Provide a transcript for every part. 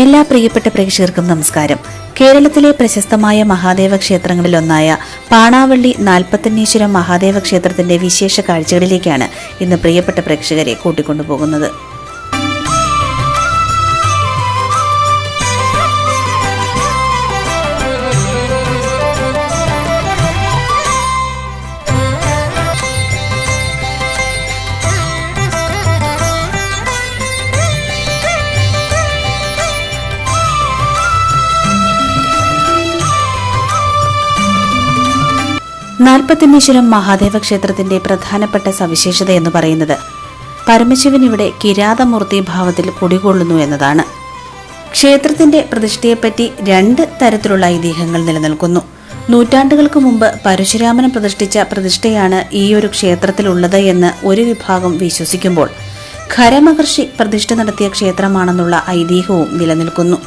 എല്ലാ പ്രിയപ്പെട്ട പ്രേക്ഷകർക്കും നമസ്കാരം. കേരളത്തിലെ പ്രശസ്തമായ മഹാദേവ ക്ഷേത്രങ്ങളിലൊന്നായ പാണാവള്ളി നാൽപ്പത്തന്നീശ്വരം മഹാദേവ ക്ഷേത്രത്തിന്റെ വിശേഷ കാഴ്ചകളിലേക്കാണ് ഇന്ന് പ്രിയപ്പെട്ട പ്രേക്ഷകരെ കൂട്ടിക്കൊണ്ടുപോകുന്നത്. നാൽപ്പത്തന്നീശ്വരം മഹാദേവ ക്ഷേത്രത്തിന്റെ പ്രധാനപ്പെട്ട സവിശേഷത എന്ന് പറയുന്നത് പരമശിവൻ ഇവിടെ കിരാതമൂർത്തി ഭാവത്തിൽ കുടികൊള്ളുന്നു എന്നതാണ്. ക്ഷേത്രത്തിന്റെ പ്രതിഷ്ഠയെപ്പറ്റി രണ്ട് തരത്തിലുള്ള ഐതിഹ്യങ്ങൾ നിലനിൽക്കുന്നു. നൂറ്റാണ്ടുകൾക്ക് മുമ്പ് പരശുരാമൻ പ്രതിഷ്ഠിച്ച പ്രതിഷ്ഠയാണ് ഈ ഒരു ക്ഷേത്രത്തിലുള്ളത് എന്ന് ഒരു വിഭാഗം വിശ്വസിക്കുമ്പോൾ ഖരമഹർഷി പ്രതിഷ്ഠ നടത്തിയ ക്ഷേത്രമാണെന്നുള്ള ഐതിഹ്യവും നിലനിൽക്കുന്നു.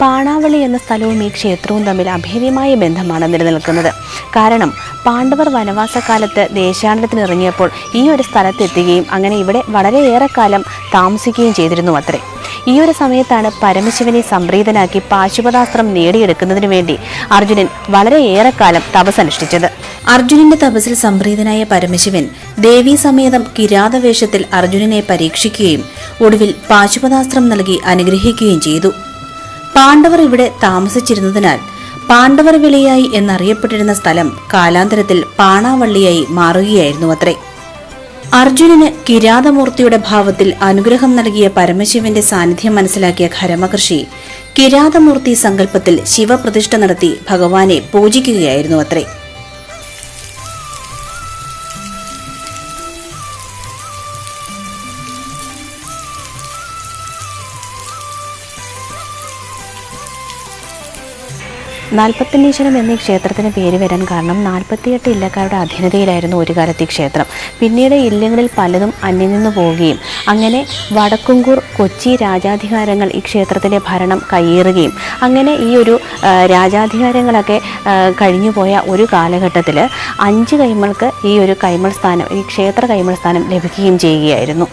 പാണാവളി എന്ന സ്ഥലവും ഈ ക്ഷേത്രവും തമ്മിൽ അഭേദ്യമായ ബന്ധമാണ് നിലനിൽക്കുന്നത്. കാരണം പാണ്ഡവർ വനവാസകാലത്ത് ദേശാടനത്തിന് ഇറങ്ങിയപ്പോൾ ഈ ഒരു സ്ഥലത്തെത്തുകയും അങ്ങനെ ഇവിടെ വളരെയേറെ കാലം താമസിക്കുകയും ചെയ്തിരുന്നു അത്രേ. ഈ ഒരു സമയത്താണ് പരമശിവനെ സംപ്രീതനാക്കി പാശുപതാസ്ത്രം നേടിയെടുക്കുന്നതിന് വേണ്ടി അർജുനൻ വളരെയേറെ കാലം തപസ്സനുഷ്ഠിച്ചത് അർജുനന്റെ തപസ്സിൽ സംപ്രീതനായ പരമശിവൻ ദേവീ സമേതം കിരാതവേഷത്തിൽ അർജുനനെ പരീക്ഷിക്കുകയും ഒടുവിൽ പാശുപതാസ്ത്രം നൽകി അനുഗ്രഹിക്കുകയും ചെയ്തു. പാണ്ഡവർ ഇവിടെ താമസിച്ചിരുന്നതിനാൽ പാണ്ഡവർ വിളയായി എന്നറിയപ്പെട്ടിരുന്ന സ്ഥലം കാലാന്തരത്തിൽ പാണാവള്ളിയായി മാറുകയായിരുന്നു അത്രേ. അർജുനന് കിരാതമൂർത്തിയുടെ ഭാവത്തിൽ അനുഗ്രഹം നൽകിയ പരമശിവന്റെ സാന്നിധ്യം മനസ്സിലാക്കിയ ഖരമകർഷി കിരാതമൂർത്തി സങ്കല്പത്തിൽ ശിവപ്രതിഷ്ഠ നടത്തി ഭഗവാനെ പൂജിക്കുകയായിരുന്നു അത്രേ. നാൽപ്പത്തന്നീശ്വരം എന്നീ ക്ഷേത്രത്തിന് പേര് വരാൻ കാരണം നാൽപ്പത്തിയെട്ട് ഇല്ലക്കാരുടെ അധീനതയിലായിരുന്നു ഒരു കാലത്ത് ഈ ക്ഷേത്രം. പിന്നീട് ഇല്ലങ്ങളിൽ പലതും അന്യം നിന്ന് പോവുകയും അങ്ങനെ വടക്കുംകൂർ കൊച്ചി രാജാധികാരങ്ങൾ ഈ ക്ഷേത്രത്തിലെ ഭരണം കയ്യേറുകയും അങ്ങനെ ഈ ഒരു രാജാധികാരങ്ങളൊക്കെ കഴിഞ്ഞു കഴിഞ്ഞുപോയ ഒരു കാലഘട്ടത്തിൽ അഞ്ച് കൈമൾക്ക് ഈ ഒരു കൈമൾ സ്ഥാനം ഈ ക്ഷേത്ര കൈമൾ സ്ഥാനം ലഭിക്കുകയും ചെയ്യുകയായിരുന്നു.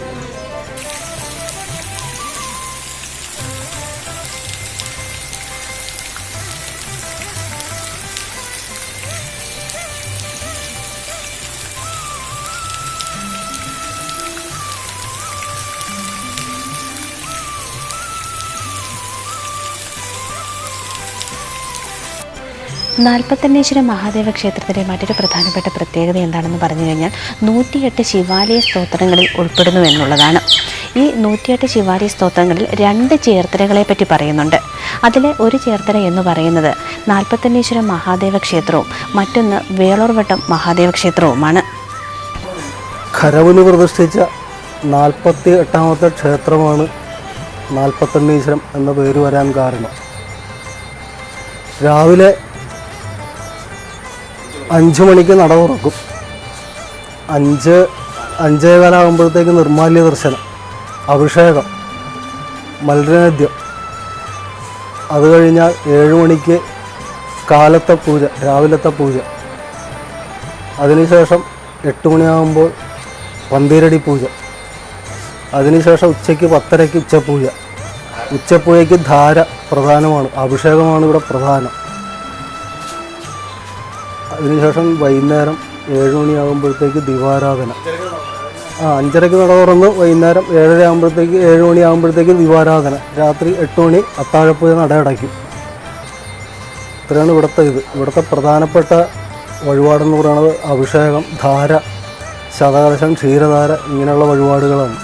നാൽപ്പത്തന്നേശ്വര മഹാദേവ ക്ഷേത്രത്തിലെ മറ്റൊരു പ്രധാനപ്പെട്ട പ്രത്യേകത എന്താണെന്ന് പറഞ്ഞു കഴിഞ്ഞാൽ നൂറ്റിയെട്ട് ശിവാലയ സ്തോത്രങ്ങളിൽ ഉൾപ്പെടുന്നു എന്നുള്ളതാണ്. ഈ നൂറ്റിയെട്ട് ശിവാലയ സ്തോത്രങ്ങളിൽ രണ്ട് ചേർത്തലകളെ പറ്റി പറയുന്നുണ്ട്. അതിലെ ഒരു ചേർത്തല എന്ന് പറയുന്നത് നാൽപ്പത്തന്നേശ്വര മഹാദേവ ക്ഷേത്രവും മറ്റൊന്ന് വേളൂർവട്ടം മഹാദേവ ക്ഷേത്രവുമാണ്. ഖരവിന് പ്രതിഷ്ഠിച്ച നാൽപ്പത്തി എട്ടാമത്തെ ക്ഷേത്രമാണ് നാൽപ്പത്തെണ്ണീശ്വരം എന്ന പേര് വരാൻ കാരണം. രാവിലെ അഞ്ച് മണിക്ക് നട തുറക്കും. അഞ്ച് അഞ്ചേകാലാകുമ്പോഴത്തേക്ക് നിർമാല്യ ദർശനം അഭിഷേകം മലരനദ്യം അത് കഴിഞ്ഞാൽ ഏഴ് മണിക്ക് കാലത്തെ പൂജ രാവിലത്തെ പൂജ. അതിനുശേഷം എട്ട് മണിയാകുമ്പോൾ പന്തീരടി പൂജ. അതിനുശേഷം ഉച്ചയ്ക്ക് പത്തരയ്ക്ക് ഉച്ചപൂജ. ഉച്ചപ്പൂജയ്ക്ക് ധാര പ്രധാനമാണ് അഭിഷേകമാണ് ഇവിടെ പ്രധാനം. അതിനുശേഷം വൈകുന്നേരം ഏഴ് മണിയാകുമ്പോഴത്തേക്ക് ദിവാരാധന. ആ അഞ്ചരയ്ക്ക് നട തുറന്ന് വൈകുന്നേരം ഏഴര ആകുമ്പോഴത്തേക്ക് ഏഴ് മണിയാകുമ്പോഴത്തേക്ക് ദിവാരാധന. രാത്രി എട്ട് മണി അത്താഴപ്പൂജ നടയടയ്ക്കും. ഇത്രയാണ് ഇവിടുത്തെ ഇത്. ഇവിടുത്തെ പ്രധാനപ്പെട്ട വഴിപാടെന്ന് പറയുന്നത് അഭിഷേകം ധാര ശതകലശം ക്ഷീരധാര ഇങ്ങനെയുള്ള വഴിപാടുകളാണ്.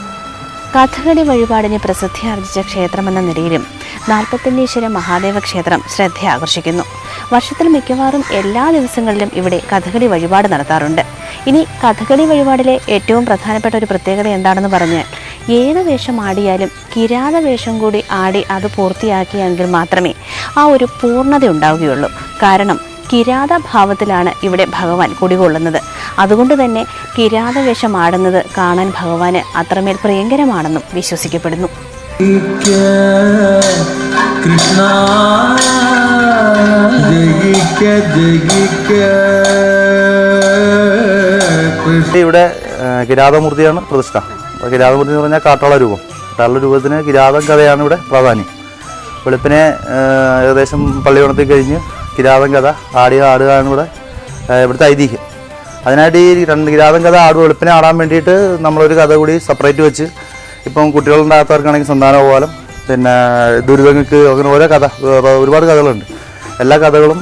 കഥകളി വഴിപാടിന് പ്രസിദ്ധി ആർജിച്ച ക്ഷേത്രമെന്ന നിലയിലും നാൽപ്പത്തന്നീശ്വര മഹാദേവ ക്ഷേത്രം ശ്രദ്ധ ആകർഷിക്കുന്നു വർഷത്തിൽ മിക്കവാറും എല്ലാ ദിവസങ്ങളിലും ഇവിടെ കഥകളി വഴിപാട് നടത്താറുണ്ട്. ഇനി കഥകളി വഴിപാടിലെ ഏറ്റവും പ്രധാനപ്പെട്ട ഒരു പ്രത്യേകത എന്താണെന്ന് പറഞ്ഞാൽ ഏത് വേഷം ആടിയാലും കിരാത വേഷം കൂടി ആടി അത് പൂർത്തിയാക്കിയെങ്കിൽ മാത്രമേ ആ ഒരു പൂർണത ഉണ്ടാവുകയുള്ളൂ. കാരണം കിരാത ഭാവത്തിലാണ് ഇവിടെ ഭഗവാൻ കുടികൊള്ളുന്നത്. അതുകൊണ്ട് തന്നെ കിരാത വേഷം ആടുന്നത് കാണാൻ ഭഗവാന് അത്രമേൽ പ്രിയങ്കരമാണെന്നും വിശ്വസിക്കപ്പെടുന്നു. കൃഷ്ണ ഇവിടെ കിരാതമൂർത്തിയാണ് പ്രതിഷ്ഠ. കിരാതമൂർത്തി എന്ന് പറഞ്ഞാൽ കാട്ടാള രൂപം. കാട്ടാള രൂപത്തിന് കിരാതം കഥയാണ് ഇവിടെ പ്രാധാന്യം. വെളുപ്പിനെ ഏകദേശം പള്ളിയോണത്തിൽ കഴിഞ്ഞ് കിരാതം കഥ ആടി ആടുകയാണ് ഇവിടെ ഇവിടുത്തെ ഐതിഹ്യം. അതിനായിട്ട് ഈ രണ്ട് കിരാതം കഥ ആട് വെളുപ്പിനെ ആടാൻ വേണ്ടിയിട്ട് നമ്മളൊരു കഥ കൂടി സെപ്പറേറ്റ് വെച്ച് ഇപ്പം കുട്ടികളുണ്ടാകാത്തവർക്കാണെങ്കിൽ പോകാനും പിന്നെ ദുരിതങ്ങൾക്ക് അങ്ങനെ ഓരോ കഥ ഒരുപാട് കഥകളുണ്ട്. എല്ലാ കഥകളും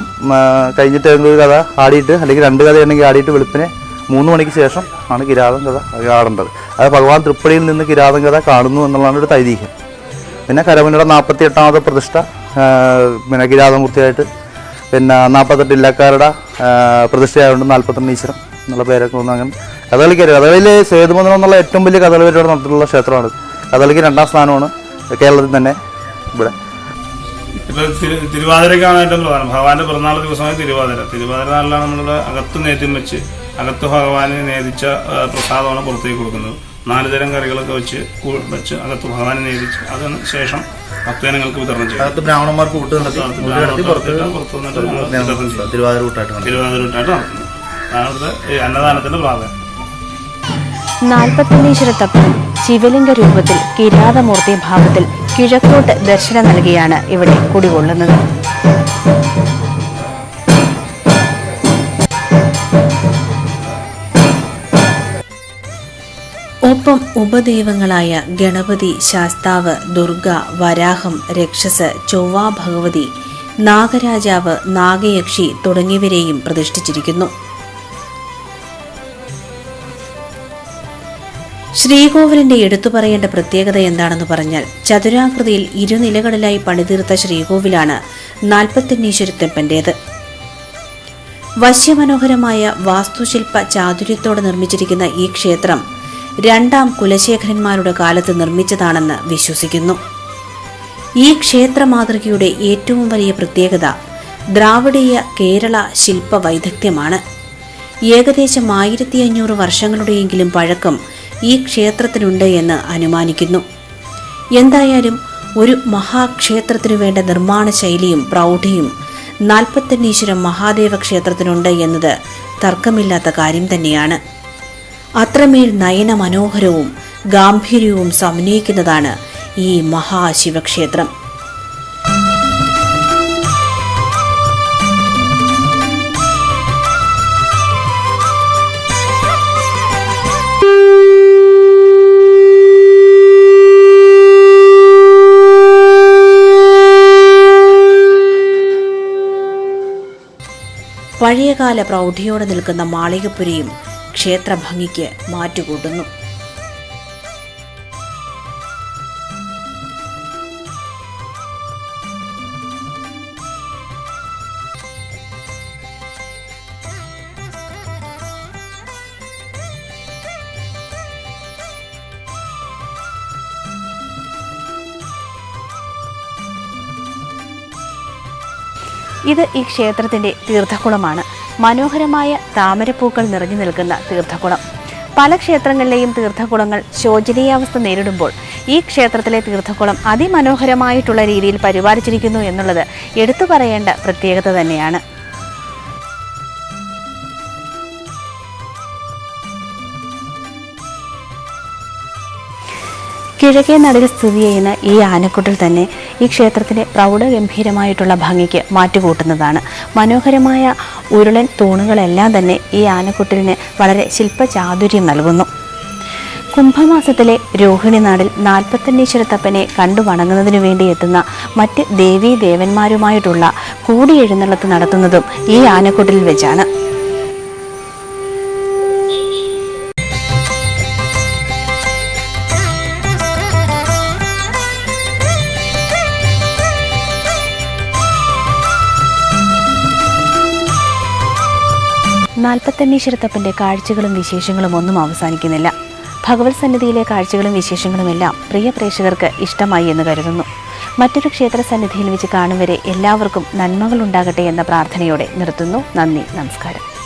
കഴിഞ്ഞിട്ട് ഏതെങ്കിലും ഒരു കഥ ആടിയിട്ട് അല്ലെങ്കിൽ രണ്ട് കഥയുണ്ടെങ്കിൽ ആടിയിട്ട് വെളുപ്പിനെ മൂന്ന് മണിക്ക് ശേഷം ആണ് കിരാതം കഥ ആടേണ്ടത്. അത് ഭഗവാൻ തൃപ്പടിയിൽ നിന്ന് കിരാതം കഥ കാണുന്നു എന്നുള്ളതാണ് ഒരു ഐതിഹ്യം പിന്നെ കരമനയുടെ നാൽപ്പത്തി എട്ടാമത്തെ പ്രതിഷ്ഠ പിന്നെ കിരാതമൂർത്തിയായിട്ട് പിന്നെ നാൽപ്പത്തെട്ട് ഇല്ലക്കാരുടെ പ്രതിഷ്ഠയായതുകൊണ്ട് നാൽപ്പത്തെട്ട് ഈശ്വരം എന്നുള്ള പേരൊക്കെ വന്നു അങ്ങനെ കഥകളിക്ക് കഥകളിയിൽ സേതുമന്ദിരം എന്നുള്ള ഏറ്റവും വലിയ കഥകളി നടത്തിയിട്ടുള്ള ക്ഷേത്രമാണ് കഥകളിക്ക് രണ്ടാം സ്ഥാനമാണ് കേരളത്തിൽ തന്നെ ഇവിടെ. ഇപ്പൊ തിരു- തിരുവാതിരക്കാണ് ഏറ്റവും പ്രധാനം ഭഗവാന്റെ പിറന്നാൾ ദിവസമായ തിരുവാതിര. തിരുവാതിര നാളിലാണ് നമ്മളുടെ അകത്ത് നേദ്യം വെച്ച് അകത്ത് ഭഗവാനെ നേദിച്ച പ്രസാദമാണ് പുറത്തേക്ക് കൊടുക്കുന്നത്. നാല് തരം കറികളൊക്കെ വെച്ച് വെച്ച് അകത്ത് ഭഗവാനെ നേദിച്ച് അതിന് ശേഷം ഭക്തജനങ്ങൾക്ക് വിതരണം ചെയ്യും. ബ്രാഹ്മണന്മാർക്ക്. തിരുവാതിര കൂട്ടായിട്ട് തിരുവാതിര ഇട്ടായിട്ട് നടത്തുന്നത്. അതാണ് അന്നദാനത്തിന്റെ പ്രാധാന്യം. നാൽപ്പത്തന്നീശ്വരത്തപ്പൻ ശിവലിംഗ രൂപത്തിൽ കിരാതമൂർത്തി ഭാവത്തിൽ കിഴക്കോട്ട് ദർശനം നൽകിയാണ് ഇവിടെ കുടികൊള്ളുന്നത്. ഒപ്പം ഉപദൈവങ്ങളായ ഗണപതി ശാസ്താവ് ദുർഗ വരാഹം രക്ഷസ് ചൊവ്വ ഭഗവതി നാഗരാജാവ് നാഗയക്ഷി തുടങ്ങിയവരെയും പ്രതിഷ്ഠിച്ചിരിക്കുന്നു. ശ്രീകോവിലിന്റെ എടുത്തു പറയേണ്ട പ്രത്യേകത എന്താണെന്ന് പറഞ്ഞാൽ ചതുരാകൃതിയിൽ ഇരുനിലകളിലായി പണിതീർത്ത ശ്രീകോവിലാണ് നാൽപ്പത്തെണ്ണീശ്വരത്തെപ്പന്റേത് വശ്യമനോഹരമായ വാസ്തുശില്പ ചാതുര്യത്തോടെ നിർമ്മിച്ചിരിക്കുന്ന ഈ ക്ഷേത്രം രണ്ടാം കുലശേഖരന്മാരുടെ കാലത്ത് നിർമ്മിച്ചതാണെന്ന് വിശ്വസിക്കുന്നു. ഈ ക്ഷേത്ര മാതൃകയുടെ ഏറ്റവും വലിയ പ്രത്യേകത ദ്രാവിഡീയ കേരള ശില്പ വൈദഗ്ധ്യമാണ് ഏകദേശം ആയിരത്തി അഞ്ഞൂറ് വർഷങ്ങളുടെയെങ്കിലും പഴക്കം ഈ ക്ഷേത്രത്തിനുണ്ട് എന്ന് അനുമാനിക്കുന്നു. എന്തായാലും ഒരു മഹാക്ഷേത്രത്തിനു വേണ്ട നിർമ്മാണ ശൈലിയും പ്രൗഢിയും നാൽപ്പത്തന്നീശ്വരം മഹാദേവ ക്ഷേത്രത്തിനുണ്ട് എന്നത് തർക്കമില്ലാത്ത കാര്യം തന്നെയാണ്. അത്രമേൽ നയന മനോഹരവും ഗാംഭീര്യവും സമന്വയിക്കുന്നതാണ് ഈ മഹാശിവക്ഷേത്രം. പഴയകാല പ്രൗഢിയോടെ നിൽക്കുന്ന മാളികപ്പുരയും ക്ഷേത്രഭംഗിക്ക് മാറ്റുകൂട്ടുന്നു. ഇത് ഈ ക്ഷേത്രത്തിന്റെ തീർത്ഥക്കുളമാണ്. മനോഹരമായ താമരപ്പൂക്കൾ നിറഞ്ഞു നിൽക്കുന്ന തീർത്ഥക്കുളം. പല ക്ഷേത്രങ്ങളിലെയും തീർത്ഥക്കുളങ്ങൾ ശോചനീയാവസ്ഥ നേരിടുമ്പോൾ ഈ ക്ഷേത്രത്തിലെ തീർത്ഥക്കുളം അതിമനോഹരമായിട്ടുള്ള രീതിയിൽ പരിപാലിച്ചിരിക്കുന്നു എന്നുള്ളത് എടുത്തു പറയേണ്ട പ്രത്യേകത തന്നെയാണ്. കിഴക്കേ നടയിൽ സ്ഥിതി ചെയ്യുന്ന ഈ ആനക്കുട്ടിൽ തന്നെ ഈ ക്ഷേത്രത്തിന്റെ പ്രൗഢഗംഭീരമായിട്ടുള്ള ഭംഗിക്ക് മാറ്റുകൂട്ടുന്നതാണ്. മനോഹരമായ ഉരുളൻ തൂണുകളെല്ലാം തന്നെ ഈ ആനക്കുട്ടിലിന് വളരെ ശില്പചാതുര്യം നൽകുന്നു. കുംഭമാസത്തിലെ രോഹിണി നാടിൽ നാൽപ്പത്തന്നീശ്വരത്തപ്പനെ കണ്ടു വണങ്ങുന്നതിനു വേണ്ടി എത്തുന്ന മറ്റ് ദേവീ ദേവന്മാരുമായിട്ടുള്ള കൂടിയെഴുന്നള്ളത്ത് നടത്തുന്നതും ഈ ആനക്കുട്ടിൽ വെച്ചാണ്. നാൽപ്പത്തന്നീശ്വരത്തപ്പന്റെ കാഴ്ചകളും വിശേഷങ്ങളും ഒന്നും അവസാനിക്കുന്നില്ല. ഭഗവത് സന്നിധിയിലെ കാഴ്ചകളും വിശേഷങ്ങളും എല്ലാം പ്രിയ പ്രേക്ഷകർക്ക് ഇഷ്ടമായി എന്ന് കരുതുന്നു. മറ്റൊരു ക്ഷേത്ര സന്നിധിയിൽ വെച്ച് കാണും വരെ എല്ലാവർക്കും നന്മകളുണ്ടാകട്ടെ എന്ന പ്രാർത്ഥനയോടെ നിർത്തുന്നു. നന്ദി നമസ്കാരം.